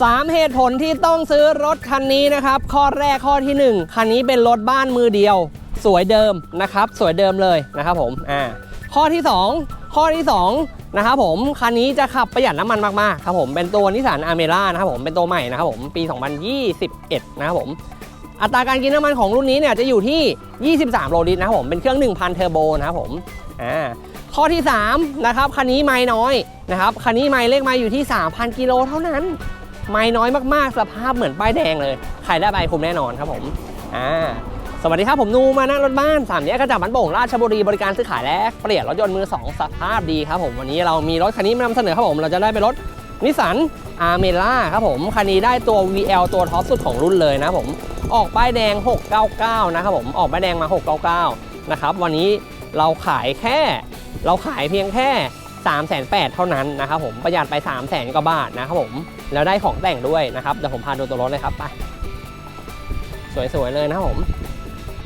3 เหตุผลที่ต้องซื้อรถคันนี้นะครับ ข้อแรกข้อที่ 1 คันนี้เป็นรถบ้านมือเดียว สวยเดิมนะครับ สวยเดิมเลยนะครับผมอ่าข้อที่ 2 ข้อที่2นะครับผมคันนี้จะขับประหยัดน้ำมันมากๆครับผมเป็นตัวนิสสันอเมร่านะครับผมเป็นตัวใหม่นะครับผมปี 2021 นะครับผมอัตราการกินน้ำมันของรุ่นนี้เนี่ยจะอยู่ที่ 23 โลลิตรนะครับผมเป็นเครื่อง 1,000 เทอร์โบนะครับผมอ่าข้อที่ 3 นะครับ คันนี้ไม่น้อยนะครับ คันนี้ไม่เลขไม่อยู่ที่ 3,000 กิโลเท่านั้น ไม่น้อยมากๆ สภาพเหมือนป้ายแดงเลย ใครได้ใบคุมแน่นอนครับผม อ่า สวัสดีครับผมนูมานะรถบ้านสามแยกกระจับบันโป่งราชบุรีบริการซื้อขายและเปลี่ยนรถยนต์มือสองสภาพดีครับผมวันนี้เรามีรถคันนี้มานำเสนอครับผมเราจะได้เป็นรถนิสสันอาร์เมล่าครับผมคันนี้ได้ตัว VL ตัวท็อปสุดของรุ่นเลยนะผมออกป้ายแดง 699 นะครับผมออกป้ายแดงมา 699 นะครับวันนี้เราขายแค่เราขายเพียงแค่ 3 8 0 0 0เท่านั้นนะครับผมประหยัดไป3 0 0 0 0 0กว่าบาทนะครับผมแล้วได้ของแต่งด้วยนะครับเดี๋ยวผมพาดูตัวรถเลยครับไปสวยๆเลยนะครับผม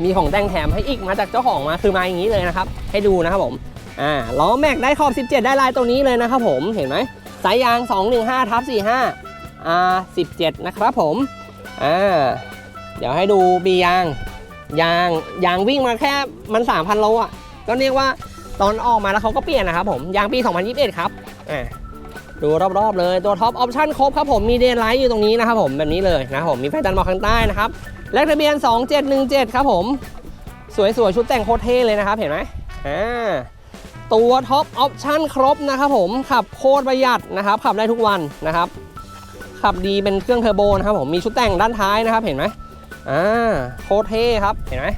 มีของแต่งแถมให้อีกมาจากเจ้าของมาคือมาอย่างนี้เลยนะครับ ให้ดูนะครับผมอ่าล้อแม็กได้ขอบ 17 ได้ลายตัวนี้เลยนะครับผมเห็นไหมสายยาง 215ทับ45 R 17 นะครับผมอ่าเดี๋ยวให้ดูบียางยางยางวิ่งมาแค่มัน 3,000โลอะก็เรียกว่า ตอนออกมาแล้วเขาก็เปลี่ยนนะครับผมยางปี 2021 ครับอ่าดูรอบๆเลยตัวท็อปออปชั่นครบครับผมมีเดนไลท์อยู่ตรงนี้นะครับผมแบบนี้เลยนะครับผมมีไฟตันหมอกข้างใต้นะครับเลขทะเบียน 2717 ครับผมสวยๆชุดแต่งโคตรเท่เลยนะครับเห็นไหมอ่าตัวท็อปออปชั่นครบนะครับผมขับโคตรประหยัดนะครับขับได้ทุกวันนะครับขับดีเป็นเครื่องเทอร์โบนะครับผมมีชุดแต่งด้านท้ายนะครับเห็นไหมอ่าโคตรเท่ครับเห็นไหม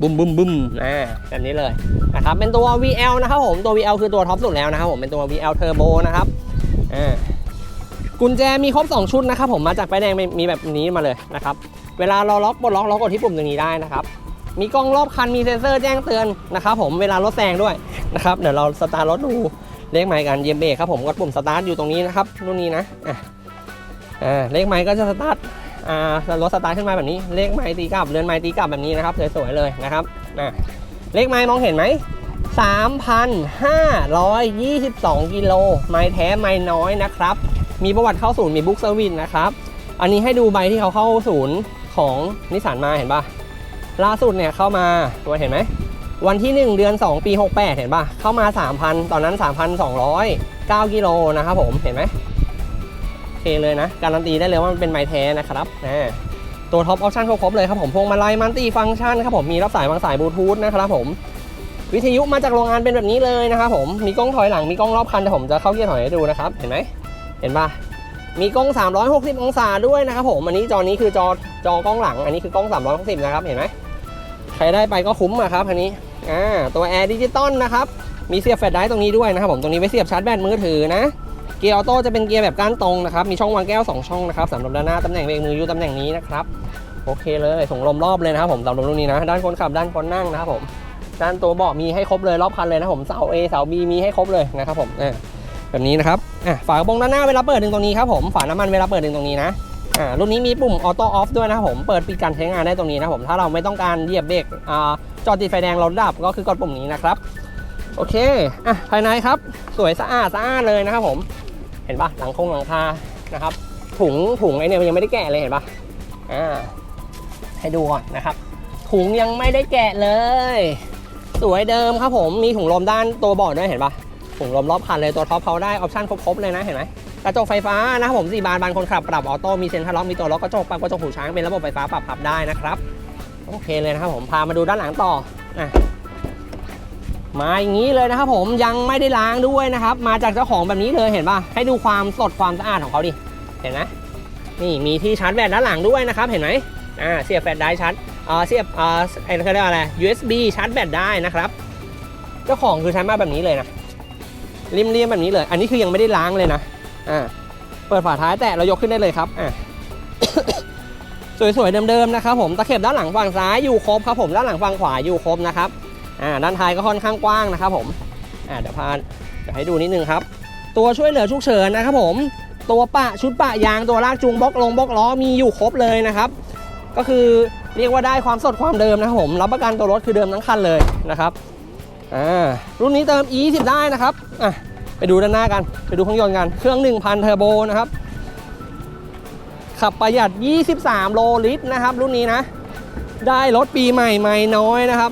บุมบุมบุมอ่าแบบนี้เลยนะครับเป็นตัว VL นะครับผมตัว VL คือตัวท็อปสุดแล้วนะครับผมเป็นตัว VL Turbo นะครับอ่ากุญแจมีครบ 2 ชุดนะครับผมมาจากไฟแดงมีแบบนี้มาเลยนะครับเวลาเราล็อกปลดล็อกเรากกดที่ปุ่มตรงนี้ได้นะครับมีกล้องรอบคันมีเซ็นเซอร์แจ้งเตือนนะครับผมเวลารถแซงด้วยนะครับเดี๋ยวเราสตาร์ทรถดูเลขไมค์กันเยียมเบรกครับผมกดปุ่มสตาร์ทอยู่ตรงนี้นะครับรุ่นนี้นะอะอ่าเลขไมค์ก็จะสตาร์ท อ่ารถสตาร์ทขึ้นมาแบบนี้ เลขไมค์ตีกลับ เรือนไมค์ตีกลับแบบนี้นะครับสวยๆเลยนะครับอะเลขไมค์มองเห็นไหม3,522 กิโล ไม้แท้ไม้น้อยนะครับ มีประวัติเข้าศูนย์ มีบุ๊กเซอร์วิสนะครับ อันนี้ให้ดูใบที่เขาเข้าศูนย์ของนิสสันมาเห็นปะล่าสุดเนี่ยเข้ามาตัวเห็นไหม วันที่ 1 เดือน 2 ปี 68 เห็นปะเข้ามา 3,000 ตอนนั้น 3,209 กิโลนะครับผม เห็นไหม เคเลยนะ การันตีได้เลยว่ามันเป็นไม้แท้นะครับนะตัวท็อปออปชั่นครบเลยครับผมพวงมาลัยมันตีฟังก์ชันครับผมมีรับสายวางสายบลูทูธนะครับผมวิทยุมาจากโรงงานเป็นแบบนี้เลยนะครับผมมีกล้องถอยหลังมีกล้องรอบคันแต่ผมจะเข้าเกียร์ถอยให้ดูนะครับเห็นไหมเห็นปะมีกล้อง 360 องศาด้วยนะครับผมอันนี้จอนี้คือจอจอกล้องหลัง อันนี้คือกล้อง 360 นะครับเห็นไหมใครได้ไปก็คุ้มอะครับอันนี้อ่าตัวแอร์ดิจิตอลนะครับมีเสียบแฟลชไดรฟ์ตรงนี้ด้วยนะครับผมตรงนี้ไว้เสียบชาร์จแบตมือถือนะ เกียร์ออโต้จะเป็นเกียร์แบบก้านตรงนะครับ มีช่องวางแก้ว 2 ช่องนะครับสำหรับด้านหน้าตำแหน่งเบรกมืออยู่ตำแหน่งนี้นะครับ โอเคเลยส่งลมรอบเลยนะครับผมสำหรับรุ่นนี้นะ ด้านคนขับด้านคนนั่งนะครับผม ด้านตัวเบาะมีให้ครบเลยรอบคันเลยนะผม เสา A เสา B มีให้ครบเลยนะครับผมแบบนี้นะครับฝากระโปรงด้านหน้าเวลาเปิดดึงตรงนี้ครับผม ฝาน้ำมันเวลาเปิดดึงตรงนี้นะรุ่นนี้มีปุ่มออโต้ออฟด้วยนะครับผม เปิดปิดการใช้งานได้ตรงนี้นะครับผม ถ้าเราไม่ต้องการเหยียบเบรกจอดติดไฟแดงรถดับก็คือกดปุ่มนี้นะครับ โอเคอะภายในครับ สวยสะอาดสะอาดเลยนะครับผม เห็นปะหลังคงหลังคานะครับ ถุงถุงไอเนี่ยมันยังไม่ได้แกะเลยเห็นปะอ่าให้ดูก่อนนะครับ ถุงยังไม่ได้แกะเลย สวยเดิมครับผมมีถุงลมด้านตัวเบาะด้วยเห็นปะถุงลมรอบคันเลยตัวท็อปเขาได้ออปชั่นครบๆเลยนะเห็นไหมกระจกไฟฟ้านะครับผมสี่บานบานคนขับปรับออโต้มีเซ็นทรัลล็อกมีตัวล็อกกระจกปรับกระจกหูช้างเป็นระบบไฟฟ้าปรับพับได้นะครับโอเคเลยนะครับผมพามาดูด้านหลังต่ออะ มาอย่างนี้เลยนะครับผมยังไม่ได้ล้างด้วยนะครับ มาจากเจ้าของแบบนี้เลยเห็นป่ะให้ดูความสดความสะอาดของเขาดิเห็นไหมนี่มีที่ชาร์จแบตด้านหลังด้วยนะครับเห็นไหมอ่าเสียบแบตได้ชาร์จอ่าเสียบอ่าไอ้เขาเรียกอะไร USB ชาร์จแบตได้นะครับเจ้าของคือใช้มาแบบนี้เลยนะริมเรียมแบบนี้เลย อันนี้คือยังไม่ได้ล้างเลยนะอ่าเปิดฝาท้ายแตะเรายกขึ้นได้เลยครับอ่าสวยๆเดิมๆนะครับผมตะเข็บด้านหลังฝั่งซ้ายอยู่ครบครับผมด้านหลังฝั่งขวาอยู่ครบนะครับ อ่าด้านท้ายก็ค่อนข้างกว้างนะครับผมอ่าเดี๋ยวพาเดี๋ยวให้ดูนิดนึงครับ ตัวช่วยเหลือฉุกเฉินนะครับผม ตัวปะชุดปะยางตัวลากจูงบล็อกลงบล็อกล้อมีอยู่ครบเลยนะครับ ก็คือเรียกว่าได้ความสดความเดิมนะครับผมรับประกันตัวรถคือเดิมทั้งคันเลยนะครับอ่ารุ่นนี้เติม E20 ได้นะครับอะไปดูด้านหน้ากันไปดูเครื่องยนต์กันเครื่อง 1,000 เทอร์โบนะครับขับประหยัด 23 โลลิตรนะครับ รุ่นนี้นะ ได้รถปีใหม่ใหม่น้อยนะครับ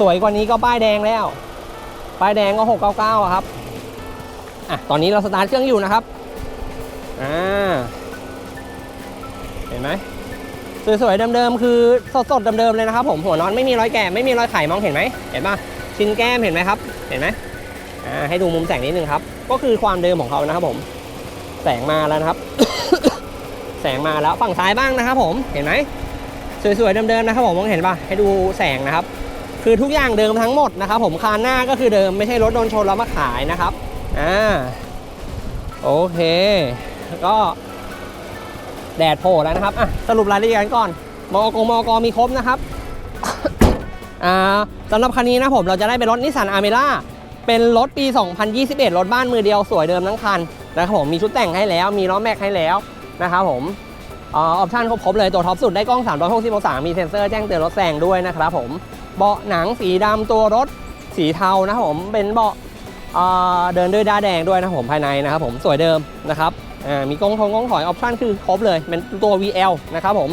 สวยกว่านี้ก็ป้ายแดงแล้ว ป้ายแดงก็ 699ครับอะตอนนี้เราสตาร์ทเครื่องอยู่นะครับอ่าเห็นไหมสวยๆเดิมๆคือสดๆเดิมๆเลยนะครับ ผมหัวนอนไม่มีรอยแกะไม่มีรอยไขมองเห็นไหมเห็นปะชิ้นแก้มเห็นไหมครับ เห็นไหมอ่าให้ดูมุมแสงนิดนึงครับ ก็คือความเดิมของเขานะครับผม แสงมาแล้วนะครับ แสงมาแล้วฝั่งซ้ายบ้างนะครับ ผมเห็นไหมสวยๆเดิมๆนะครับผมมองเห็นปะให้ดูแสงนะครับ คือทุกอย่างเดิมทั้งหมดนะครับ ผมคานหน้าก็คือเดิมไม่ใช่รถโดนชนแล้วมาขายนะครับอ่าโอเค ก็แดดโผล่แล้วนะครับอะสรุปรายละเอียดกันก่อนมอกมอกมีครบนะครับอ่าสำหรับคันนี้นะผมเราจะได้เป็นรถนิสสันอาร์เมล่าเป็นรถปี 2021 รถบ้านมือเดียวสวยเดิมทั้งคันนะครับผมมีชุดแต่งให้แล้ว มีล้อแม็กให้แล้วนะครับผมออปชั่นครบเลยตัวท็อปสุดได้กล้อง 360องศามีเซ็นเซอร์แจ้งเตือนรถแซงด้วยนะครับผม เบาะหนังสีดำตัวรถสีเทานะครับผมเป็นเบาะเดินด้วยด้าแดงด้วยนะผมภายในนะครับผมสวยเดิมนะครับมีกล้องทงกล้องถอยออปชั่นคือครบเลยเป็นตัว VL นะครับผม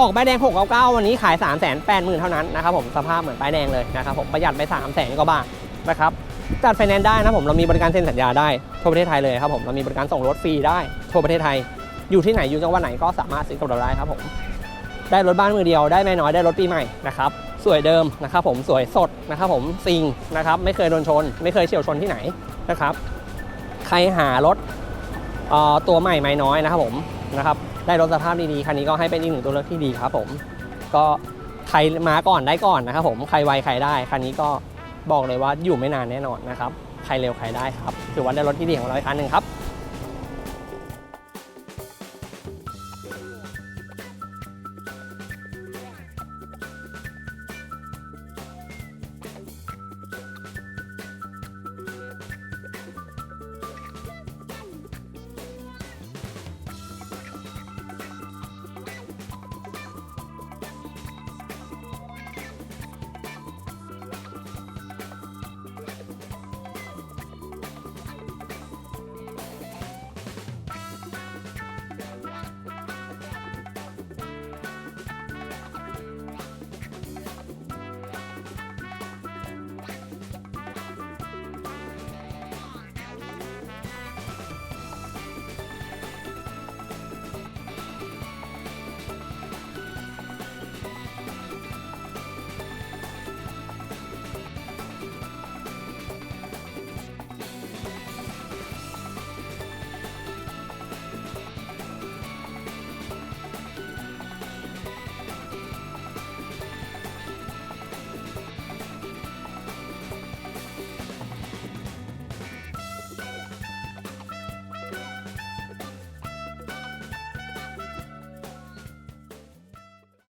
ออกป้ายแดง 699 วันนี้ขาย 3 8 0 0 0 0เท่านั้นนะครับผมสภาพเหมือนป้ายแดงเลยนะครับผมประหยัดไป 3 0 0 0 0 0กว่าบาทนะครับจัดไฟแนนซ์ได้นะผมเรามีบริการเซ็นสัญญาได้ทั่วประเทศไทยเลยครับผมเรามีบริการส่งรถฟรีได้ทั่วประเทศไทย อยู่ที่ไหนอยู่จังหวัดไหนก็สามารถซื้อกับเราได้ครับผมได้รถบ้านมือเดียวได้ไม่น้อยได้รถปีใหม่นะครับ สวยเดิมนะครับผมสวยสดนะครับผมซิงนะครับไม่เคยโดนชน ไม่เคยเฉียวชนที่ไหนนะครับ ใครหารถตัวใหม่ไม่น้อยนะครับผมนะครับได้รถสภาพดีๆคันนี้ก็ให้เป็นอีกหนึ่งตัวเลือกที่ดีครับผมก็ใครมาก่อนได้ก่อนนะครับผมใครไวใครได้คันนี้ก็บอกเลยว่าอยู่ไม่นานแน่นอนนะครับใครเร็วใครได้ครับถือว่าได้รถที่ดีของเราอีกคันหนึ่งครับ